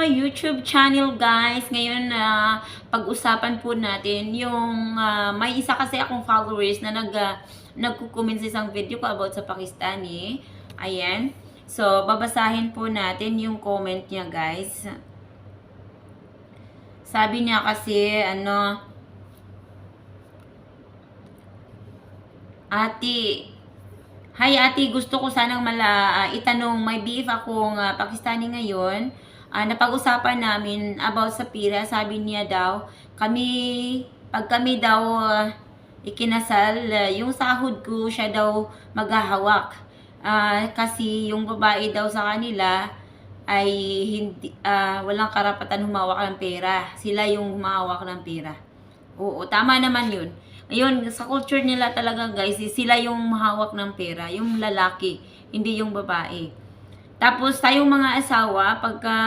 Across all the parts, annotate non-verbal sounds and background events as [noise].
my YouTube channel guys. Ngayon na pag-usapan po natin yung ah, may isa kasi akong followers na nag uh, nagko-comment sa isang video ko about sa Pakistani. Ayan. So, babasahin po natin yung comment niya guys. Sabi niya kasi ano Ati, Hi ate, gusto ko sanang mala, ah, itanong, may beef akong ah, Pakistani ngayon. Ah, napag-usapan namin about sa pira. Sabi niya daw, kami, pag kami daw ah, ikinasal, ah, yung sahod ko siya daw maghahawak. Ah, kasi yung babae daw sa kanila ay hindi, ah, walang karapatan humawak ng pera. Sila yung humawak ng pera. Oo, tama naman yun. Ayun, sa culture nila talaga guys, eh, sila yung mahawak ng pera, yung lalaki, hindi yung babae. Tapos tayong mga asawa, pagka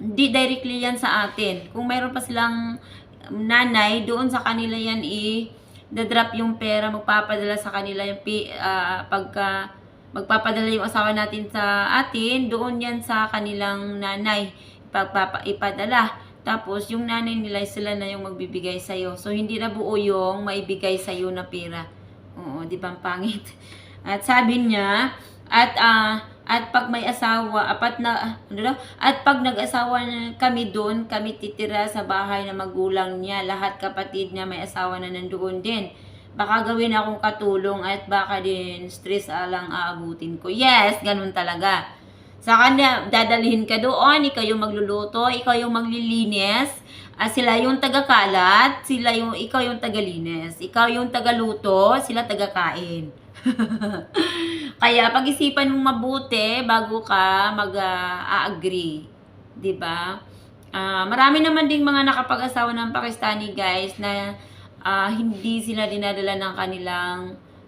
di directly yan sa atin. Kung mayroon pa silang nanay, doon sa kanila yan i drop yung pera, magpapadala sa kanila yung ah, pagka magpapadala yung asawa natin sa atin, doon yan sa kanilang nanay ipagpapa, ipadala. Tapos, yung nanay nila, sila na yung magbibigay sa'yo. So, hindi na buo yung maibigay sa'yo na pera. Oo, di ba ang pangit? [laughs] At sabi niya, at ah, at pag may asawa, apat na, ano daw? At pag nag-asawa na kami doon, kami titira sa bahay na magulang niya. Lahat kapatid niya may asawa na nandoon din. Baka gawin akong katulong at baka din stress alang aabutin ko. Yes, ganun talaga. Sa kanya, dadalhin ka doon, ikaw yung magluluto, ikaw yung maglilinis, ah, sila yung tagakalat, sila yung, ikaw yung tagalinis, ikaw yung tagaluto, sila tagakain. [laughs] Kaya pag-isipan mong mabuti bago ka mag-agree. 'di ba? Ah, marami naman ding mga nakapag-asawa ng Pakistani guys na ah, hindi sila dinadala ng kanilang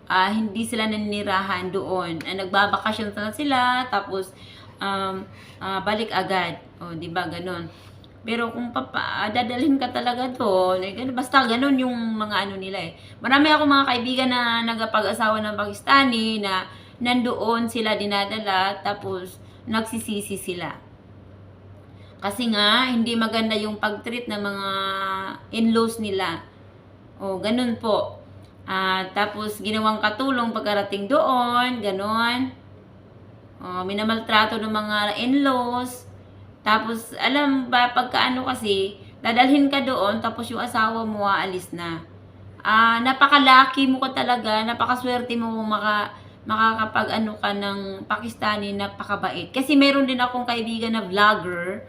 ah, hindi sila nanirahan doon. Ah, nagbabakasyon na sila tapos um, ah, balik agad. O, 'di ba? Ganun. Pero kung papa, dadalhin ka talaga doon, eh, ganun, basta ganun yung mga ano nila eh. Marami ako mga kaibigan na nagapag-asawa ng Pakistani na nandoon sila dinadala tapos nagsisisi sila. Kasi nga, hindi maganda yung pag-treat ng mga in-laws nila. O, ganun po. Ah, tapos, ginawang katulong pagkarating doon, ganun. O, minamaltrato ng mga in-laws. Tapos, alam ba, pagkaano kasi, dadalhin ka doon, tapos yung asawa mo aalis na. Ah, napakalaki mo ka talaga, napakaswerte mo maka, makakapag ano ka ng Pakistani, napakabait. Kasi meron din akong kaibigan na vlogger,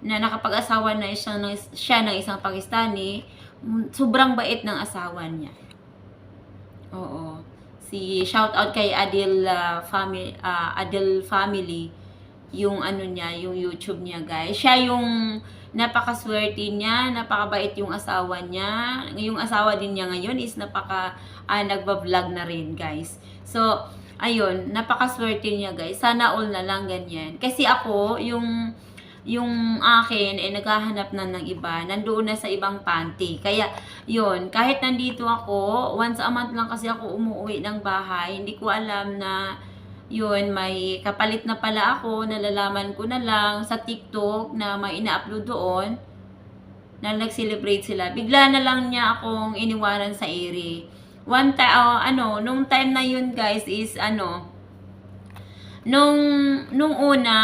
na nakapag-asawa na siya ng, siya ng isang Pakistani, mm, sobrang bait ng asawa niya. Oo. Si shout out kay Adil ah, family Adil family yung ano niya, yung YouTube niya, guys. Siya yung napakaswerte niya, napakabait yung asawa niya. Yung asawa din niya ngayon is napaka ah, nagba-vlog na rin, guys. So, ayun, napakaswerte niya, guys. Sana all na lang ganyan. Kasi ako, yung yung akin eh naghahanap na ng iba, nandoon na sa ibang panty. Kaya, yun, kahit nandito ako, once a month lang kasi ako umuwi ng bahay, hindi ko alam na yun, may kapalit na pala ako, nalalaman ko na lang sa TikTok na may ina-upload doon na nag-celebrate sila. Bigla na lang niya akong iniwanan sa ere. One time, ano, nung time na yun guys is ano, nung, nung una,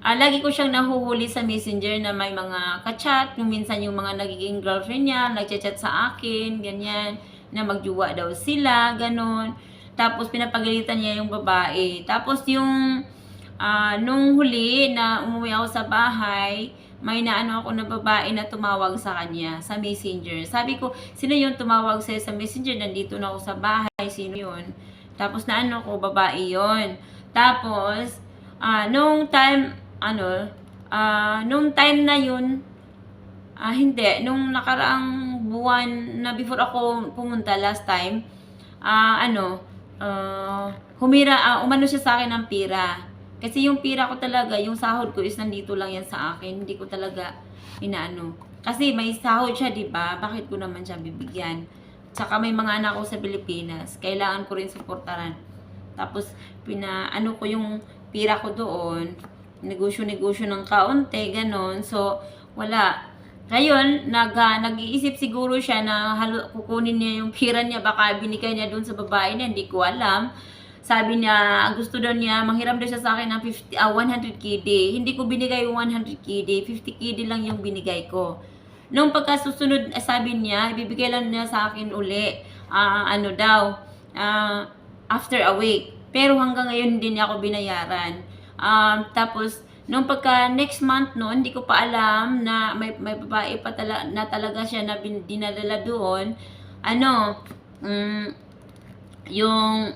ah, lagi ko siyang nahuhuli sa messenger na may mga kachat, yung minsan yung mga nagiging girlfriend niya, nagchat-chat sa akin, ganyan, na magjuwa daw sila, ganon. Tapos pinapagalitan niya yung babae. Tapos yung ah, nung huli na umuwi ako sa bahay, may naano ako na babae na tumawag sa kanya sa messenger. Sabi ko, sino yung tumawag sa'yo sa messenger? Nandito na ako sa bahay. Sino yun? Tapos naano ko, babae yon Tapos, ah, nung time, ano, ah, nung time na yun, ah, hindi, nung nakaraang buwan na before ako pumunta last time, ah, ano, ah, humira, ah, umano siya sa akin ng pira. Kasi yung pira ko talaga, yung sahod ko is nandito lang yan sa akin. Hindi ko talaga inaano. Kasi may sahod siya, di ba? Bakit ko naman siya bibigyan? Tsaka may mga anak ko sa Pilipinas. Kailangan ko rin suportaran. Tapos, pinaano ko yung pira ko doon. negosyo-negosyo ng kaunti, ganon. So, wala. Ngayon, nag, ah, nag-iisip siguro siya na halo, kukunin niya yung pira niya, baka binigay niya doon sa babae na, hindi ko alam. Sabi niya, gusto daw niya, manghiram daw siya sa akin ng 50, ah, 100 KD. Hindi ko binigay yung 100 KD, 50 KD lang yung binigay ko. Nung pagkasusunod, eh, sabi niya, ibibigay lang niya sa akin uli, ah, ano daw, ah, after a week. Pero hanggang ngayon hindi niya ako binayaran. Um, tapos, nung pagka next month no, hindi ko pa alam na may, may babae pa tala, na talaga siya na bin, dinadala doon. Ano, mm, yung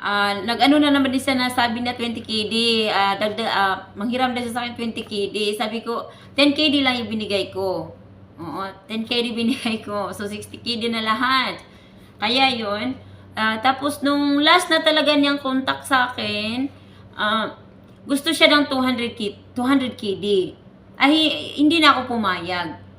ah nag-ano na naman din siya na sabi na 20 KD, ah dagda, ah, manghiram na siya sa akin 20 KD. Sabi ko, 10 KD lang yung binigay ko. Oo, 10 KD binigay ko. So, 60 KD na lahat. Kaya yun. Ah, tapos, nung last na talaga niyang contact sa akin, ah, gusto siya ng 200, K, 200 KD. Ay, hindi na ako pumayag.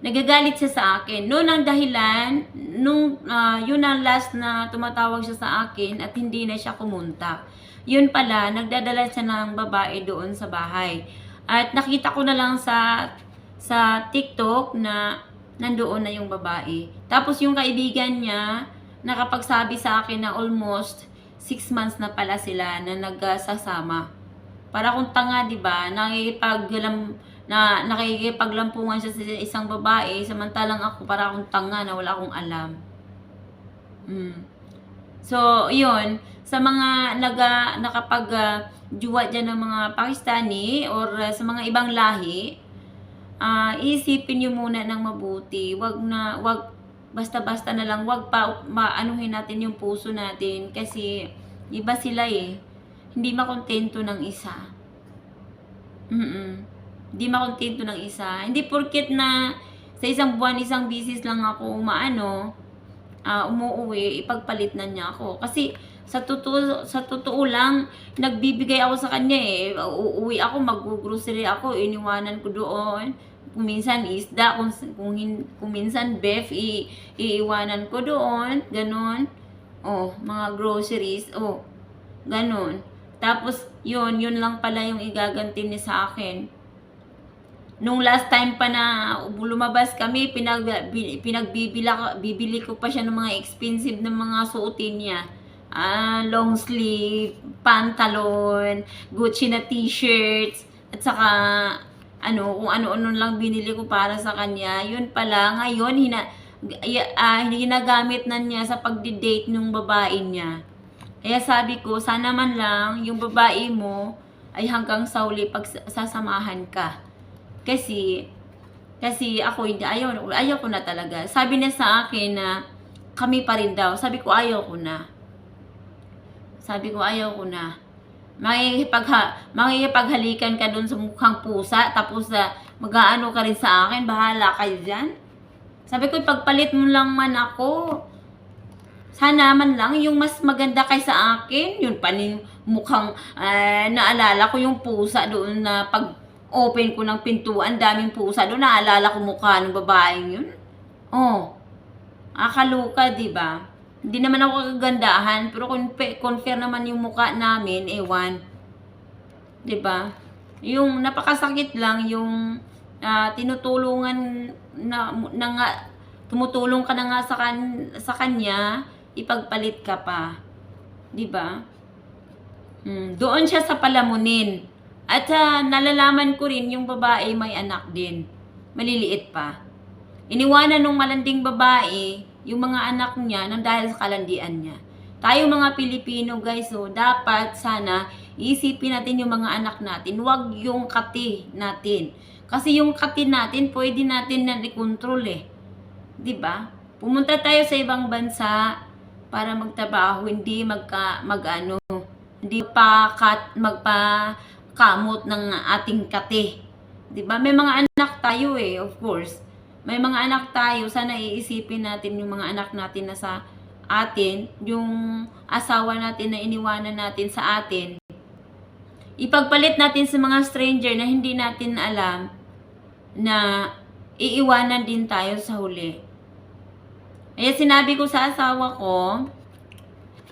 Nagagalit siya sa akin. Noon ang dahilan, nung ah, yun ang last na tumatawag siya sa akin at hindi na siya kumunta. Yun pala, nagdadala siya ng babae doon sa bahay. At nakita ko na lang sa sa TikTok na nandoon na yung babae. Tapos yung kaibigan niya, nakapagsabi sa akin na almost 6 months na pala sila na nagsasama. Para kung tanga, 'di ba? Nakikipaglam na nakikipaglampungan siya sa isang babae, samantalang ako para akong tanga na wala akong alam. Mm. So, yun, sa mga naga, nakapag uh, juwa dyan ng mga Pakistani or uh, sa mga ibang lahi, ah isipin nyo muna ng mabuti. Wag na, wag, basta-basta na lang, wag pa maanuhin natin yung puso natin kasi iba sila eh. Hindi makontento ng isa. Mm Hindi makontento ng isa. Hindi porket na sa isang buwan, isang bisis lang ako umaano, ah umuuwi, ipagpalit na niya ako. Kasi sa totoo, sa totoo lang, nagbibigay ako sa kanya eh. Uuwi ako, mag-grocery ako, iniwanan ko doon. Kung minsan isda, kung, kung, kung minsan beef, i, iiwanan ko doon. Ganon. Oh, mga groceries. Oh, ganon. Tapos, yun, yun lang pala yung igaganti niya sa akin. Nung last time pa na lumabas kami, pinag, bi- pinagbibila, bibili ko pa siya ng mga expensive na mga suotin niya. Ah, long sleeve, pantalon, Gucci na t-shirts, at saka ano, kung ano-ano lang binili ko para sa kanya. Yun pala, ngayon, hina, ah, ginagamit na niya sa pagdi-date ng babae niya. Kaya sabi ko, sana man lang yung babae mo ay hanggang sa uli pag sasamahan ka. Kasi, kasi ako hindi, ayaw, ayaw ko na talaga. Sabi niya sa akin na kami pa rin daw. Sabi ko, ayaw ko na. Sabi ko, ayaw ko na. Makikipagha, makikipaghalikan ka dun sa mukhang pusa, tapos uh, mag-aano ka rin sa akin, bahala kayo dyan. Sabi ko, ipagpalit mo lang man ako. Sana man lang yung mas maganda kay sa akin. Yun pa mukhang ah, naalala ko yung pusa doon na pag open ko ng pintuan, daming pusa doon. Naalala ko mukha ng babaeng yun. Oh, akaluka, di ba? Hindi naman ako kagandahan, pero confirm naman yung mukha namin, ewan. 'Di ba? Yung napakasakit lang yung ah, tinutulungan na, na nga, tumutulong ka na nga sa, kan, sa kanya, ipagpalit ka pa. 'Di ba? Mm, doon siya sa palamunin. At ah, nalalaman ko rin yung babae may anak din. Maliliit pa. Iniwanan ng malanding babae yung mga anak niya nang dahil sa kalandian niya. Tayo mga Pilipino guys, so dapat sana isipin natin yung mga anak natin, wag yung kati natin. Kasi yung kati natin, pwede natin na i-control eh. ba? Pumunta tayo sa ibang bansa para magtrabaho, hindi magka magano, hindi pa kat, magpa kamot ng ating kati. 'Di ba? May mga anak tayo eh, of course. May mga anak tayo, sana iisipin natin yung mga anak natin na sa atin, yung asawa natin na iniwanan natin sa atin. Ipagpalit natin sa mga stranger na hindi natin alam na iiwanan din tayo sa huli. Kaya sinabi ko sa asawa ko,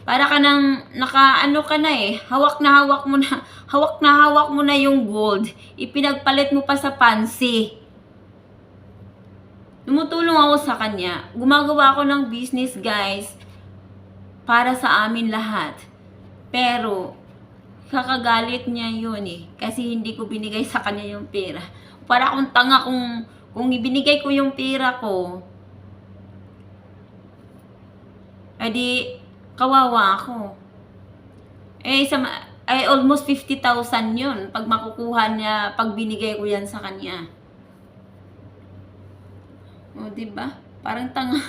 Para ka nang naka ano ka na eh, hawak na hawak mo na, [laughs] hawak na hawak mo na yung gold. Ipinagpalit mo pa sa pansi. Tumutulong ako sa kanya. Gumagawa ako ng business, guys, para sa amin lahat. Pero, kakagalit niya yun eh. Kasi hindi ko binigay sa kanya yung pera. Para akong tanga kung, kung ibinigay ko yung pera ko, edi, kawawa ako. Eh, sa, ay almost 50,000 yun pag makukuha niya, pag binigay ko yan sa kanya. O, di ba? Parang tanga.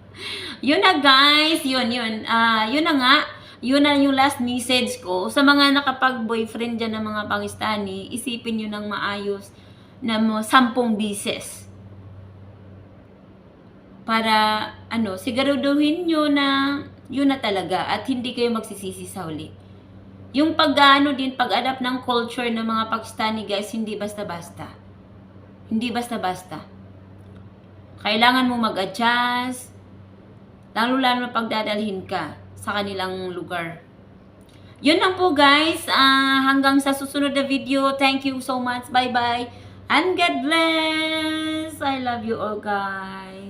[laughs] yun na guys, yun, yun. Ah, yun na nga. Yun na yung last message ko. Sa mga nakapag-boyfriend dyan ng mga Pakistani, isipin nyo ng maayos na mo sampung bises. Para, ano, siguraduhin nyo na yun na talaga at hindi kayo magsisisi sa uli. Yung pag-ano din, pag-adapt ng culture ng mga Pakistani guys, hindi basta-basta. Hindi basta-basta kailangan mo mag-adjust, lalo-lalo pagdadalhin ka sa kanilang lugar. Yun lang po guys. Ah, hanggang sa susunod na video. Thank you so much. Bye-bye. And God bless. I love you all guys.